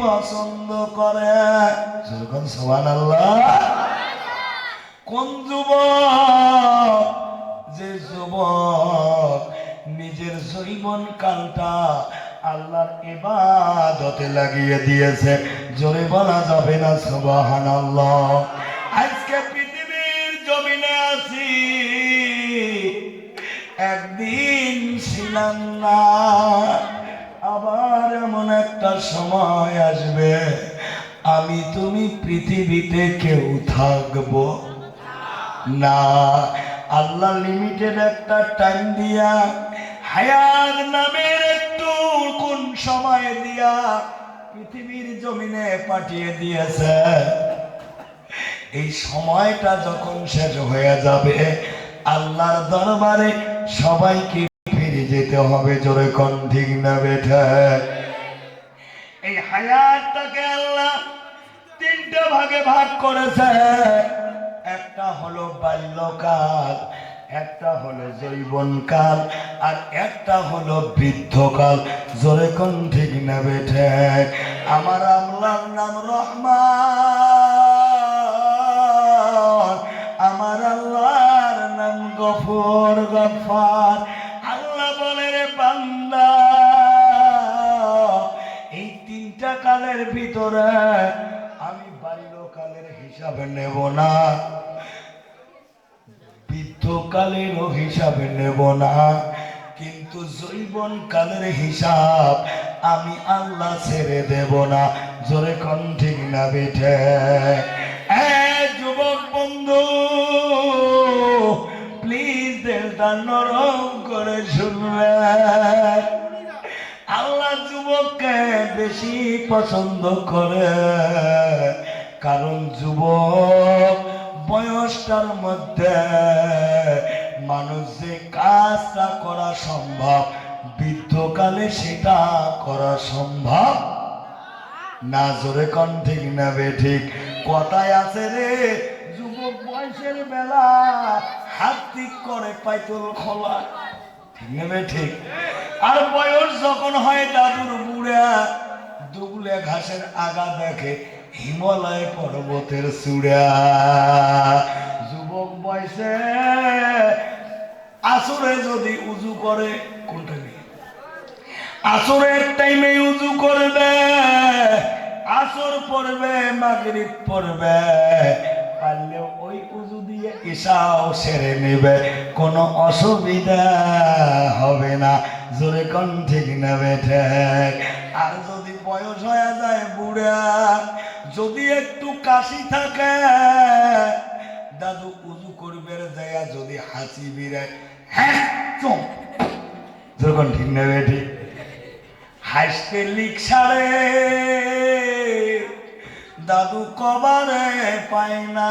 পছন্দ করে। সোহান আল্লাহ কোন যুবক? যে যুবক নিজের জৈবন কালটা আল্লাহর ইবাদতে লাগিয়ে দিয়েছে। জোরে বলা যাবে না সুবাহান আজকে পৃথিবীর জমিনে আছি। একদিন ছিলাম না। এমন একটা সময় আসবে, আমি তুমি পৃথিবীতে কেউ থাকব না। আল্লাহ লিমিটেড একটা টাইম দিয়া হায়াত নামের একটু কোন সময় দিয়া পৃথিবীর জমিনে পাঠিয়ে দিয়েছে। এই সময়টা যখন শেষ হয়ে যাবে, আল্লাহর দরবারে সবাইকে ফিরে যেতে হবে, জোরে কোন ঠিক না বেঠে। এই হায়াতটাকে আল্লাহ তিনটা ভাগে ভাগ করেছে। একটা হলো বাল্যকাল, একটা হলো যৌবনকাল, আর একটা হলো বৃদ্ধকাল। জোরে কোন ঠিক না বেঠে? আমার আল্লাহর নাম রহমান। আমার আল্লাহর নাম গফর, গফার। আল্লাহ বলে, রে বান্দা কালের ভিতরে, আমি বাল্যকালের হিসাবে নেব না। বৃদ্ধকালেরও হিসাবে নেব না। কিন্তু জৈবন কালের হিসাব আমি আল্লাহ ছেড়ে দেব না। জোরে কোন ঠিক না বেঠে। যুবক বন্ধু প্লিজ দেলটা নরম করে শুনবে। আল্লাহ যুবককে বেশি পছন্দ করে। কারণ যুবক বয়সটার মধ্যে মানুষ যে কাজটা করা সম্ভব, বৃদ্ধকালে সেটা করা সম্ভব? না, জোরে কন ঠিক না বে ঠিক। কথায় আছে রে, যুবক বয়সের বেলা হাত করে পাইতল খোলা। ঠিক ঠিক। আর বয়স যখন হয় দাদুর বুড়া, দুবলে ঘাসের আগা দেখে হিমালয় পর্বতের চূড়া। যুবক বয়সে আসরে যদি উজু করে, কোনটা নিয়ে আসরের টাইমে উজু করবে, আসর পড়বে, মাগরিব পড়বে। ঈশাও সেরে নেবে, কোনো অসুবিধা হবে না। জোরে কোন ঠিক নেবে ঠেক। আর যদি বয়স হয়ে যায় বুড়া, যদি একটু কাশি থাকে, দাদু উজু করবে দেয়া যদি হাসি বিরায় হ্যাঁ চুপ। যখন ঠিক নেবে ঠিক। হাসতে লিখ সারে, দাদু কবারে পায় না।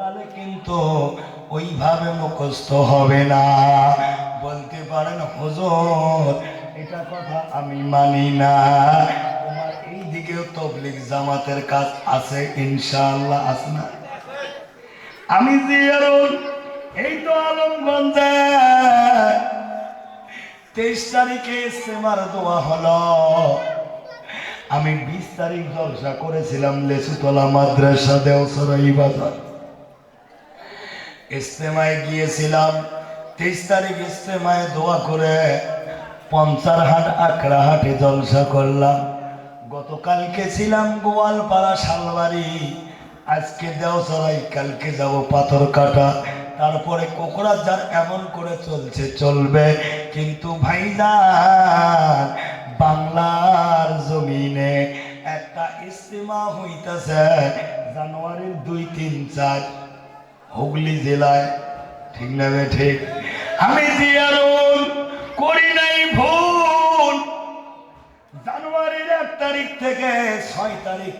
বৃদ্ধকালে কিন্তু ওইভাবে মুখস্থ হবে না। বলতে পারেন, হুজুর, এটা কথা আমি মানি না। তোমার এই দিকেও তবলিক জামাতের কাজ আছে, ইনশাআল্লাহ আছে না? আমি জিয়ারুল, এই তো আলমগঞ্জে। তেইশ তারিখে ইস্তেমার দোয়া হলো। আমি বিশ তারিখ জলসা করেছিলাম, লেসুতলা মাদ্রাসা, দেওসরাই বাজার। ইস্তেমায় গিয়েছিলাম, তেইশ তারিখ ইস্তেমায় দোয়া করে পঞ্চার হাট হাটে জলসা করলাম। গতকালকে ছিলাম গোয়ালপাড়া শালবাড়ি, আজকে দেওসরাই, কালকে যাব পাথর কাটা তারপরে কোকরাঝার এমন করে চলছে, চলবে। কিন্তু ভাইজান, বাংলার জমিনে একটা ইস্তেমা হইতেছে জানুয়ারির দুই তিন চার। হুগলি জেলায় ঠিক না ঠিক? আমি করি নাই ভুল। জানুয়ারির এক তারিখ থেকে ছয় তারিখ